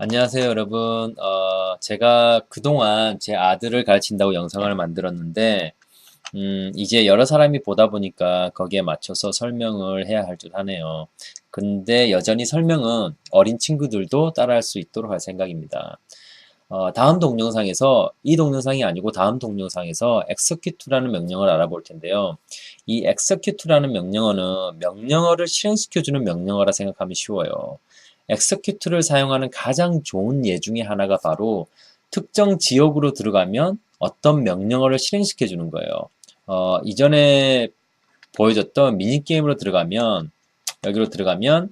안녕하세요, 여러분. 어, 제가 그동안 제 아들을 가르친다고 영상을 만들었는데, 음, 이제 여러 사람이 보다 보니까 거기에 맞춰서 설명을 해야 할 줄 하네요. 근데 여전히 설명은 어린 친구들도 따라할 수 있도록 할 생각입니다. 어, 다음 동영상에서, 이 동영상이 아니고 다음 동영상에서 execute라는 명령을 알아볼 텐데요. 이 execute라는 명령어는 명령어를 실행시켜주는 명령어라 생각하면 쉬워요. Execute를 사용하는 가장 좋은 예 중에 하나가 바로 특정 지역으로 들어가면 어떤 명령어를 실행시켜 주는 거예요. 어, 이전에 보여줬던 미니게임으로 들어가면 여기로 들어가면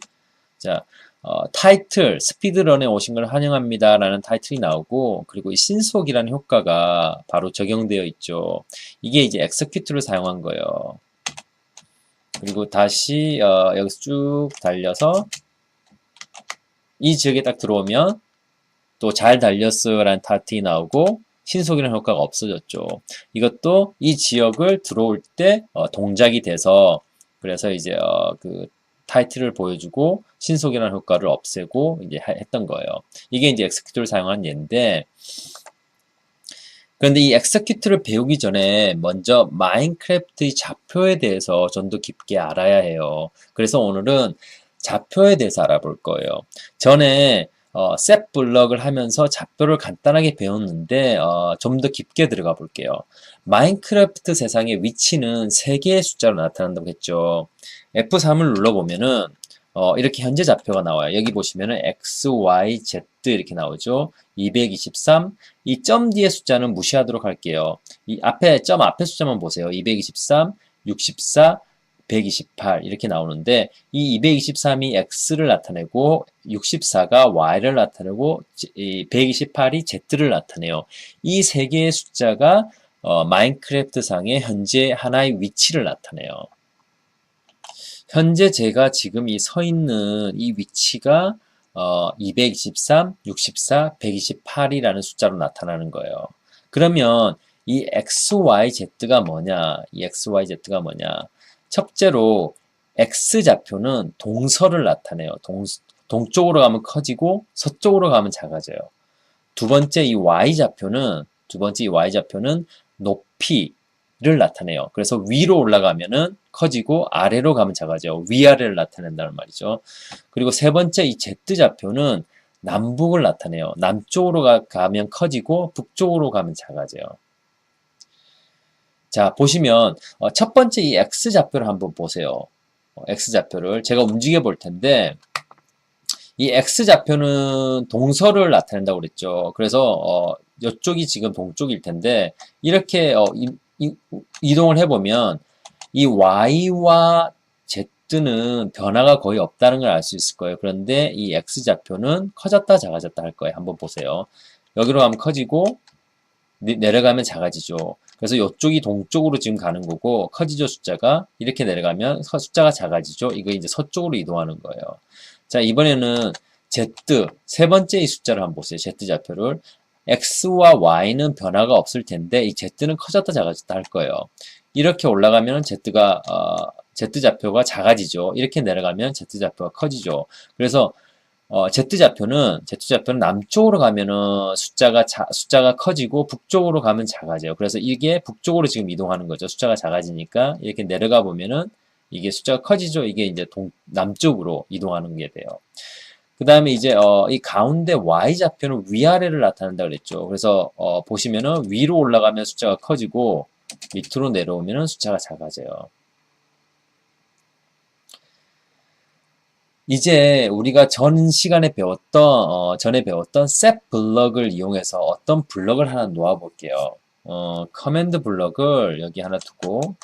자 어, 타이틀 스피드런에 오신 걸 환영합니다 라는 타이틀이 나오고 그리고 이 신속이라는 효과가 바로 적용되어 있죠. 이게 이제 execute를 사용한 거예요. 그리고 다시 어, 여기서 쭉 달려서 이 지역에 딱 들어오면 또 잘 달렸어요 라는 타이틀이 나오고 신속이라는 효과가 없어졌죠. 이것도 이 지역을 들어올 때 어, 동작이 돼서 그래서 이제 어, 그 타이틀을 보여주고 신속이라는 효과를 없애고 이제 하- 했던 거예요. 이게 이제 엑스큐트를 사용한 예인데 그런데 이 엑스큐트를 배우기 전에 먼저 마인크래프트의 좌표에 대해서 좀 더 깊게 알아야 해요. 그래서 오늘은 좌표에 대해서 알아볼 거예요. 전에 어, 셋 블럭을 하면서 좌표를 간단하게 배웠는데 어, 좀 더 깊게 들어가 볼게요. 마인크래프트 세상의 위치는 세 개의 숫자로 나타난다고 했죠. F3을 눌러보면은 어, 이렇게 현재 좌표가 나와요. 여기 보시면은 X, Y, Z 이렇게 나오죠. 223. 이 점 뒤에 숫자는 무시하도록 할게요. 이 앞에 점 앞에 숫자만 보세요. 223, 64, 128 이렇게 나오는데 이 223이 x를 나타내고 64가 y를 나타내고 이 128이 z를 나타내요. 이 세 개의 숫자가 어, 마인크래프트 상의 현재 하나의 위치를 나타내요. 현재 제가 지금 이 서 있는 이 위치가 어, 223, 64, 128이라는 숫자로 나타나는 거예요. 그러면 이 XYZ가 뭐냐? 이 XYZ가 뭐냐? 첫째로 X좌표는 동서를 나타내요. 동, 동쪽으로 가면 커지고 서쪽으로 가면 작아져요. 두 번째 이 Y좌표는 두 번째 이 Y좌표는 높이를 나타내요. 그래서 위로 올라가면은 커지고 아래로 가면 작아져요. 위아래를 나타낸다는 말이죠. 그리고 세 번째 이 Z좌표는 남북을 나타내요. 남쪽으로 가, 가면 커지고 북쪽으로 가면 작아져요. 자, 보시면 어, 첫 번째 이 X좌표를 한번 보세요. 어, X좌표를 제가 움직여 볼 텐데 이 X좌표는 동서를 나타낸다고 그랬죠. 그래서 어, 이쪽이 지금 동쪽일 텐데 이렇게 어, 이, 이, 이동을 해보면 이 Y와 Z는 변화가 거의 없다는 걸 알 수 있을 거예요. 그런데 이 X좌표는 커졌다 작아졌다 할 거예요. 한번 보세요. 여기로 가면 커지고 내- 내려가면 작아지죠. 그래서 이쪽이 동쪽으로 지금 가는 거고 커지죠 숫자가 이렇게 내려가면 서- 숫자가 작아지죠. 이거 이제 서쪽으로 이동하는 거예요. 자 이번에는 Z 세 번째 이 숫자를 한번 보세요. Z 좌표를 X와 Y는 변화가 없을 텐데 이 Z는 커졌다 작아졌다 할 거예요. 이렇게 올라가면 Z가 어, Z 좌표가 작아지죠. 이렇게 내려가면 Z 좌표가 커지죠. 그래서 어, Z좌표는, Z좌표는 남쪽으로 가면은 숫자가 자, 숫자가 커지고 북쪽으로 가면 작아져요. 그래서 이게 북쪽으로 지금 이동하는 거죠. 숫자가 작아지니까 이렇게 내려가 보면은 이게 숫자가 커지죠. 이게 이제 동, 남쪽으로 이동하는 게 돼요. 그 다음에 이제 어, 이 가운데 Y좌표는 위아래를 나타낸다 그랬죠. 그래서 어, 보시면은 위로 올라가면 숫자가 커지고 밑으로 내려오면은 숫자가 작아져요. 이제 우리가 전 시간에 배웠던 어, 전에 배웠던 set 블럭을 이용해서 어떤 블럭을 하나 놓아 볼게요. 어, 커맨드 블럭을 여기 하나 두고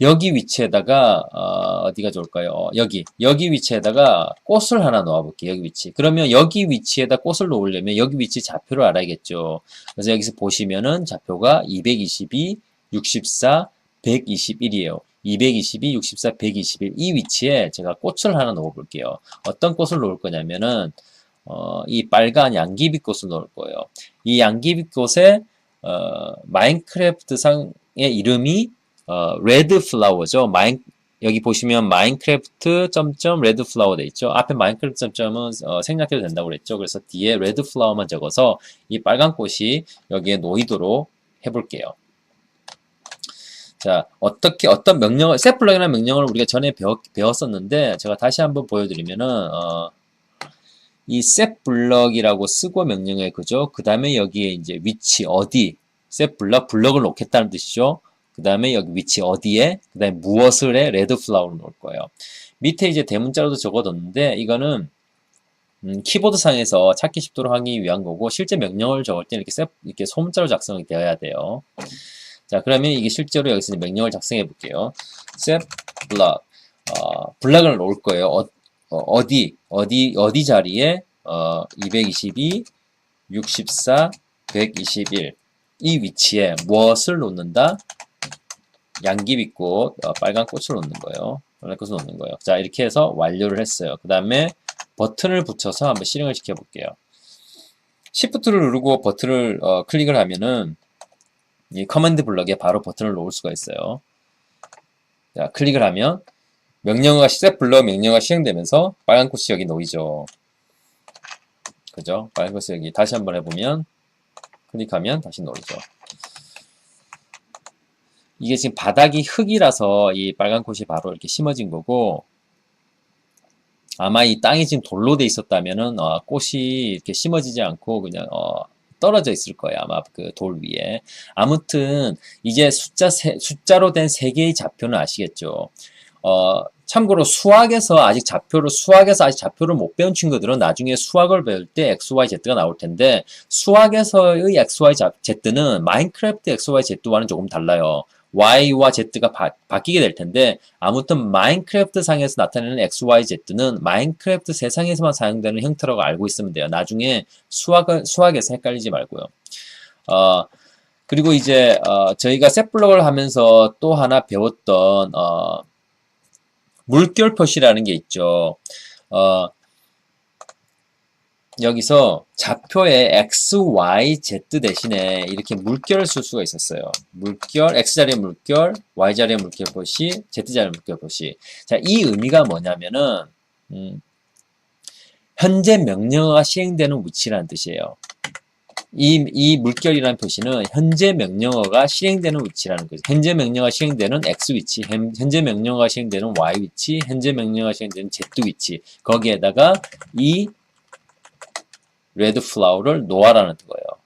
여기 위치에다가 어, 디가 좋을까요? 어, 여기 여기 위치에다가 꽃을 하나 놓아 볼게요. 여기 위치. 그러면 여기 위치에다 꽃을 놓으려면 여기 위치 좌표를 알아야겠죠. 그래서 여기서 보시면은 좌표가 222, 64, 121이에요. 222, 64, 121. 이 위치에 제가 꽃을 하나 넣어 볼게요. 어떤 꽃을 놓을 거냐면은, 어, 이 빨간 양귀비 꽃을 넣을 거예요. 이 양귀비 꽃에, 어, 마인크래프트 상의 이름이, 어, 레드 플라워죠. 마인, 여기 보시면 마인크래프트 점점 레드 플라워 돼 있죠. 앞에 마인크래프트 점점은 어, 생략해도 된다고 그랬죠. 그래서 뒤에 레드 플라워만 적어서 이 빨간 꽃이 여기에 놓이도록 해볼게요. 자, 어떻게 어떤 명령을 셋 블럭이라는 명령을 우리가 전에 배웠, 배웠었는데 제가 다시 한번 보여드리면은 어, 이셋 블럭이라고 쓰고 명령에 그죠? 그 다음에 여기에 이제 위치 어디 셋 블럭 블럭을 놓겠다는 뜻이죠. 그 다음에 여기 위치 어디에 그 다음에 무엇을 해 레드 플라워를 놓을 거예요. 밑에 이제 대문자로도 적어뒀는데 이거는 음, 키보드 상에서 찾기 쉽도록 하기 위한 거고 실제 명령을 적을 때는 이렇게 셋 이렇게 소문자로 작성이 되어야 돼요. 자 그러면 이게 실제로 여기서 명령을 작성해 볼게요. set block 어, 블락을 놓을 거예요. 어, 어, 디 어디 어디 자리에 어, 222 64 121 이 위치에 무엇을 놓는다? 양귀비꽃 어, 빨간 꽃을 놓는 거예요. 빨간 꽃을 놓는 거예요. 자 이렇게 해서 완료를 했어요. 그 다음에 버튼을 붙여서 한번 실행을 시켜 볼게요. Shift를 누르고 버튼을 어, 클릭을 하면은 이 커맨드 블럭에 바로 버튼을 놓을 수가 있어요. 자 클릭을 하면 명령어가 시작 블럭 명령어가 실행되면서 빨간 꽃이 여기 놓이죠. 그죠? 빨간 꽃이 여기 다시 한번 해보면 클릭하면 다시 놓이죠. 이게 지금 바닥이 흙이라서 이 빨간 꽃이 바로 이렇게 심어진 거고 아마 이 땅이 지금 돌로 돼 있었다면은 어, 꽃이 이렇게 심어지지 않고 그냥 어, 떨어져 있을 거예요 아마 그 돌 위에 아무튼 이제 숫자 세, 숫자로 된 세 개의 좌표는 아시겠죠 어, 참고로 수학에서 아직 좌표를 수학에서 아직 좌표를 못 배운 친구들은 나중에 수학을 배울 때 x, y, z가 나올 텐데 수학에서의 x, y, z는 마인크래프트 x, y, z와는 조금 달라요. Y와 z가 바, 바뀌게 될 텐데 아무튼 마인크래프트 상에서 나타내는 x, y, z는 마인크래프트 세상에서만 사용되는 형태라고 알고 있으면 돼요. 나중에 수학을 수학에서 헷갈리지 말고요. 어, 그리고 이제 어, 저희가 셋블럭을 하면서 또 하나 배웠던 어, 물결 표시라는 게 있죠. 어, 여기서 좌표에 x, y, z 대신에 이렇게 물결을 쓸 수가 있었어요. 물결, x자리의 물결, y자리의 물결 표시, z자리의 물결 표시. 자, 이 의미가 뭐냐면은, 음, 현재 명령어가 시행되는 위치라는 뜻이에요. 이, 이 물결이라는 표시는 현재 명령어가 실행되는 위치라는 거죠. 현재 명령어가 실행되는 X 위치, 현재 명령어가 실행되는 Y 위치, 현재 명령어가 실행되는 Z 위치. 거기에다가 이 레드 플라워를 놓아라는 거예요.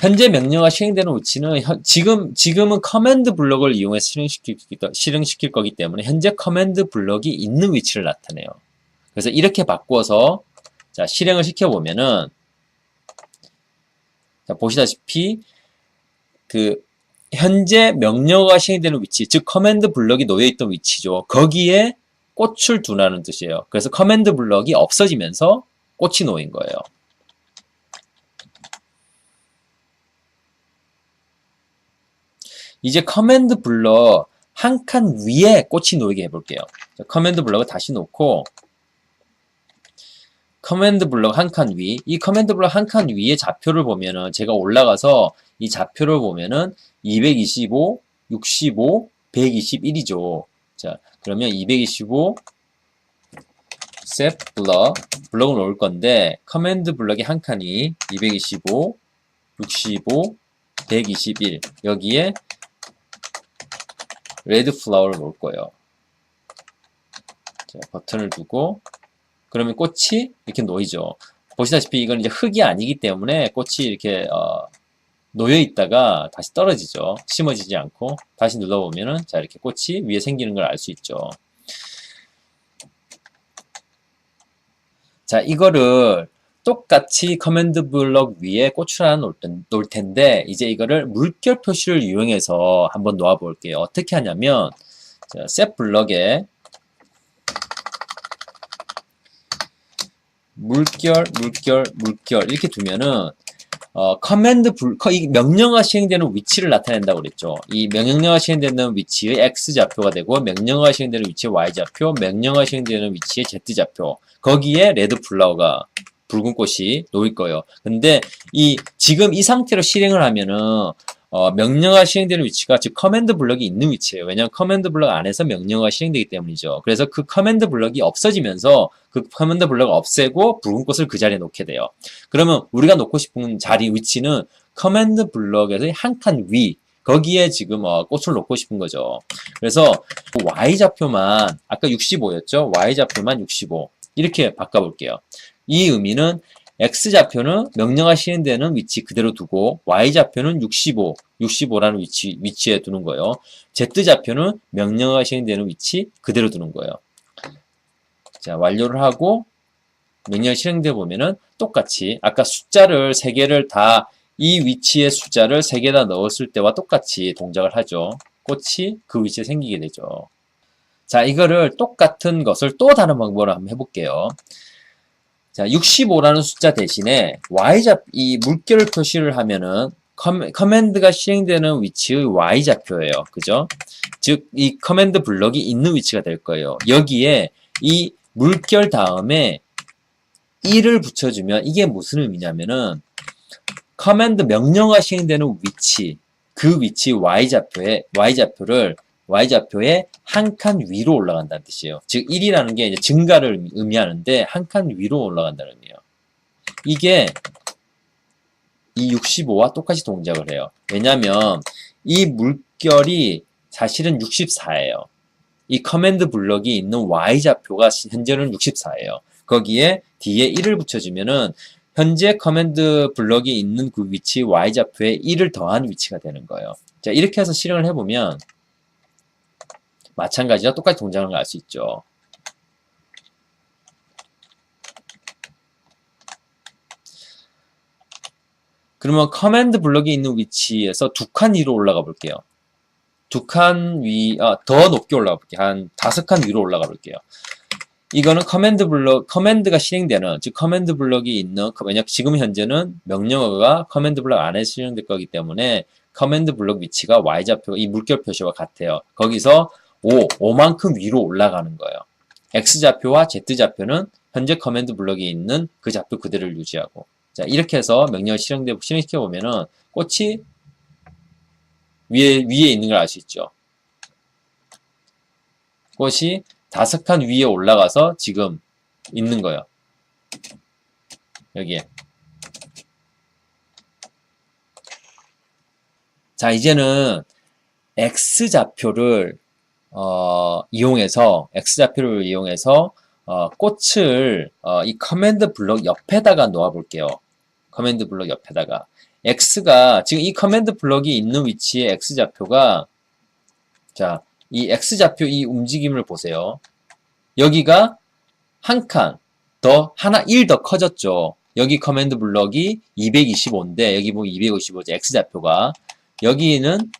현재 명령어가 실행되는 위치는 현, 지금 지금은 커맨드 블럭을 이용해서 실행시킬, 실행시킬 거기 때문에 현재 커맨드 블럭이 있는 위치를 나타내요. 그래서 이렇게 바꾸어서 자 실행을 시켜 보면은 자, 보시다시피 그 현재 명령어가 실행되는 위치, 즉 커맨드 블럭이 놓여 있던 위치죠. 거기에 꽃을 두라는 뜻이에요. 그래서 커맨드 블럭이 없어지면서 꽃이 놓인 거예요. 이제 커맨드 블럭 한칸 위에 꽃이 놓이게 해볼게요. 커맨드 블럭을 다시 놓고 커맨드 블럭 한 칸 위, 이 커맨드 블럭 한 칸 위에 좌표를 보면은 제가 올라가서 이 좌표를 보면은 225, 65, 121이죠. 자, 그러면 225 set 블럭, 블럭을 놓을 건데 커맨드 블럭이 한 칸이 225, 65, 121 여기에 레드 플라워를 놓을 거예요. 자, 버튼을 두고 그러면 꽃이 이렇게 놓이죠. 보시다시피 이건 이제 흙이 아니기 때문에 꽃이 이렇게 어, 놓여 있다가 다시 떨어지죠. 심어지지 않고 다시 눌러보면은 자 이렇게 꽃이 위에 생기는 걸 알 수 있죠. 자 이거를 똑같이 커맨드 블럭 위에 하나 놓을, 놓을 텐데 이제 이거를 물결 표시를 이용해서 한번 놓아 볼게요. 어떻게 하냐면 자, 셋 블럭에 물결, 물결, 물결 이렇게 두면은 어, 커맨드 불, 이 명령어가 시행되는 위치를 나타낸다고 그랬죠. 이 명령어가 시행되는 위치의 X 좌표가 되고 명령어가 시행되는 위치의 Y 좌표, 명령어가 시행되는 위치의 Z 좌표. 거기에 레드 플라워가 붉은 꽃이 놓일 거예요. 근데 이 지금 이 상태로 실행을 하면은 어, 명령어가 실행되는 위치가 즉 커맨드 블럭이 있는 위치예요. 왜냐하면 커맨드 블럭 안에서 명령어가 실행되기 때문이죠. 그래서 그 커맨드 블럭이 없어지면서 그 커맨드 블럭을 없애고 붉은 꽃을 그 자리에 놓게 돼요. 그러면 우리가 놓고 싶은 자리 위치는 커맨드 블럭에서 한 칸 위, 거기에 지금 어, 꽃을 놓고 싶은 거죠. 그래서 그 y좌표만 아까 65였죠? y좌표만 65 이렇게 바꿔볼게요. 이 의미는 x좌표는 명령어 실행되는 위치 그대로 두고 y좌표는 65, 65라는 위치, 위치에 두는 거예요. z좌표는 명령어 실행되는 위치 그대로 두는 거예요. 자, 완료를 하고 명령 실행돼 보면은 똑같이 아까 숫자를 세 개를 다 이 위치의 숫자를 세개다 넣었을 때와 똑같이 동작을 하죠. 꽃이 그 위치에 생기게 되죠. 자, 이거를 똑같은 것을 또 다른 방법으로 한번 해볼게요. 자, 65라는 숫자 대신에 y좌 이 물결 표시를 하면은 커- 커맨드가 실행되는 위치의 y좌표예요. 그죠? 즉, 이 커맨드 블럭이 있는 위치가 될 거예요. 여기에 이 물결 다음에 1을 붙여주면 이게 무슨 의미냐면은 커맨드 명령어가 실행되는 위치, 그 위치 y좌표에 y좌표를 y좌표에 한 칸 위로 올라간다는 뜻이에요. 즉 1이라는 게 이제 증가를 의미- 의미하는데 한 칸 위로 올라간다는 의미예요. 이게 이 65와 똑같이 동작을 해요. 왜냐하면 이 물결이 사실은 64예요. 이 커맨드 블럭이 있는 y좌표가 시- 현재는 64예요. 거기에 뒤에 1을 붙여주면은 현재 커맨드 블럭이 있는 그 위치 y좌표에 1을 더한 위치가 되는 거예요. 자, 이렇게 해서 실행을 해보면 마찬가지로 똑같이 동작하는 걸 알 수 있죠. 그러면 커맨드 블럭이 있는 위치에서 두 칸 위로 올라가 볼게요. 두 칸 위, 아, 더 높게 올라가 볼게요. 한 다섯 칸 위로 올라가 볼게요. 이거는 커맨드 블럭, 커맨드가 실행되는, 즉 커맨드 블럭이 있는, 왜냐 지금 현재는 명령어가 커맨드 블럭 안에 실행될 거기 때문에 커맨드 블럭 위치가 y좌표, 이 물결 표시와 같아요. 거기서 5, 5만큼 위로 올라가는 거예요. x좌표와 z좌표는 현재 커맨드 블럭이 있는 그 좌표 그대로를 유지하고. 자, 이렇게 해서 명령을 실행돼, 실행시켜 보면은 꽃이 위에, 위에 있는 걸 알 수 있죠. 꽃이 다섯 칸 위에 올라가서 지금 있는 거예요. 여기에. 자, 이제는 x좌표를 어, 이용해서 x좌표를 이용해서 어, 꽃을 어, 이 커맨드 블럭 옆에다가 놓아 볼게요. 커맨드 블럭 옆에다가 x가 지금 이 커맨드 블럭이 있는 위치에 x좌표가 자, 이 x좌표 이 움직임을 보세요. 여기가 한 칸 더 하나 1 더 커졌죠. 여기 커맨드 블럭이 225인데 여기 보면 255죠. x좌표가 여기는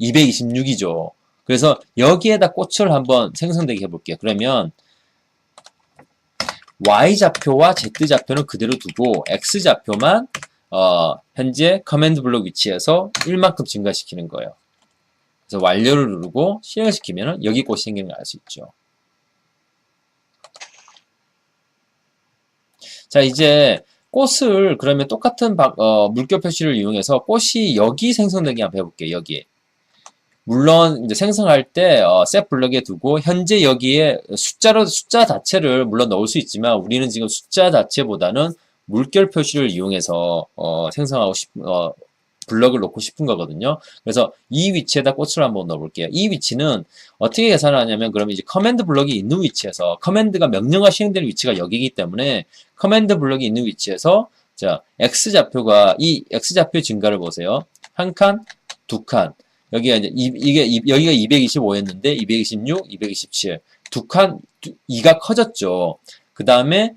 226이죠. 그래서 여기에다 꽃을 한번 생성되게 해볼게요. 그러면 y좌표와 z좌표는 그대로 두고 x좌표만 어, 현재 커맨드 블록 위치에서 1만큼 증가시키는 거예요. 그래서 완료를 누르고 실행시키면 여기 꽃이 생기는 걸 알 수 있죠. 자, 이제 꽃을 그러면 똑같은 방- 어, 물결 표시를 이용해서 꽃이 여기 생성되게 한번 해볼게요. 여기. 물론 이제 생성할 때 어, 셋 블럭에 두고 현재 여기에 숫자로 숫자 자체를 물론 넣을 수 있지만 우리는 지금 숫자 자체보다는 물결 표시를 이용해서 어, 생성하고 싶 어, 블럭을 놓고 싶은 거거든요. 그래서 이 위치에다 꽃을 한번 넣어볼게요. 이 위치는 어떻게 계산을 하냐면 그러면 이제 커맨드 블럭이 있는 위치에서 커맨드가 명령화 시행되는 위치가 여기이기 때문에 커맨드 블럭이 있는 위치에서 자 x 좌표가 이 x 좌표 증가를 보세요. 한 칸, 두 칸. 여기가 이제 이, 이게 이- 여기가 225였는데 226, 227. 두 칸, 2가 커졌죠. 그 다음에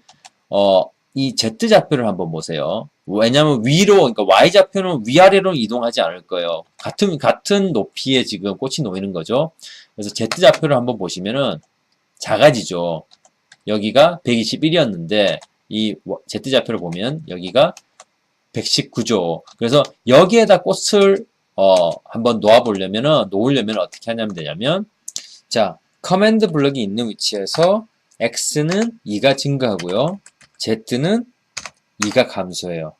어, 이 z 좌표를 한번 보세요. 왜냐하면 위로, 그러니까 y 좌표는 위아래로 이동하지 않을 거예요. 같은 같은 높이에 지금 꽃이 놓이는 거죠. 그래서 z 좌표를 한번 보시면은 작아지죠. 여기가 121이었는데 이 z 좌표를 보면 여기가 119죠. 그래서 여기에다 꽃을 어, 한번 놓아 보려면은 놓으려면 어떻게 하냐면 되냐면 자, 커맨드 블럭이 있는 위치에서 x는 2가 증가하고요. z는 2가 감소해요.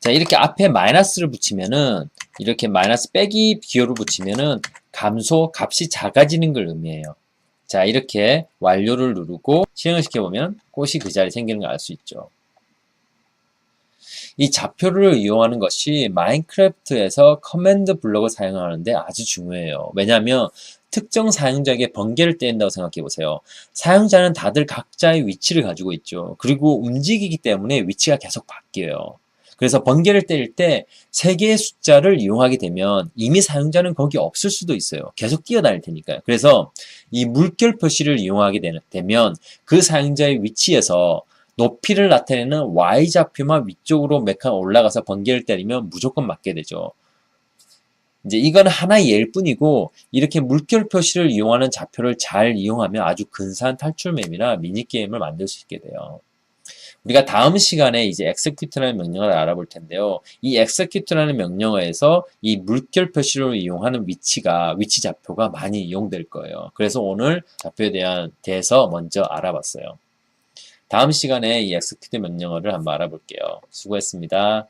자, 이렇게 앞에 마이너스를 붙이면은 이렇게 마이너스 빼기 기호를 붙이면은 감소 값이 작아지는 걸 의미해요. 자, 이렇게 완료를 누르고 실행을 시켜보면 꽃이 그 자리에 생기는 걸 알 수 있죠. 이 좌표를 이용하는 것이 마인크래프트에서 커맨드 블록을 사용하는데 아주 중요해요. 왜냐하면 특정 사용자에게 번개를 때린다고 생각해 보세요. 사용자는 다들 각자의 위치를 가지고 있죠. 그리고 움직이기 때문에 위치가 계속 바뀌어요. 그래서 번개를 때릴 때 세 개의 숫자를 이용하게 되면 이미 사용자는 거기 없을 수도 있어요. 계속 뛰어다닐 테니까요. 그래서 이 물결 표시를 이용하게 되면 그 사용자의 위치에서 높이를 나타내는 y좌표만 위쪽으로 몇칸 올라가서 번개를 때리면 무조건 맞게 되죠. 이제 이건 하나의 예일 뿐이고 이렇게 물결 표시를 이용하는 좌표를 잘 이용하면 아주 근사한 탈출맵이나 미니게임을 만들 수 있게 돼요. 우리가 다음 시간에 이제 execute라는 명령어를 알아볼 텐데요. 이 execute라는 명령어에서 이 물결 표시를 이용하는 위치가 위치 좌표가 많이 이용될 거예요. 그래서 오늘 좌표에 대한 대해서 먼저 알아봤어요. 다음 시간에 이 execute 명령어를 한번 알아볼게요. 수고했습니다.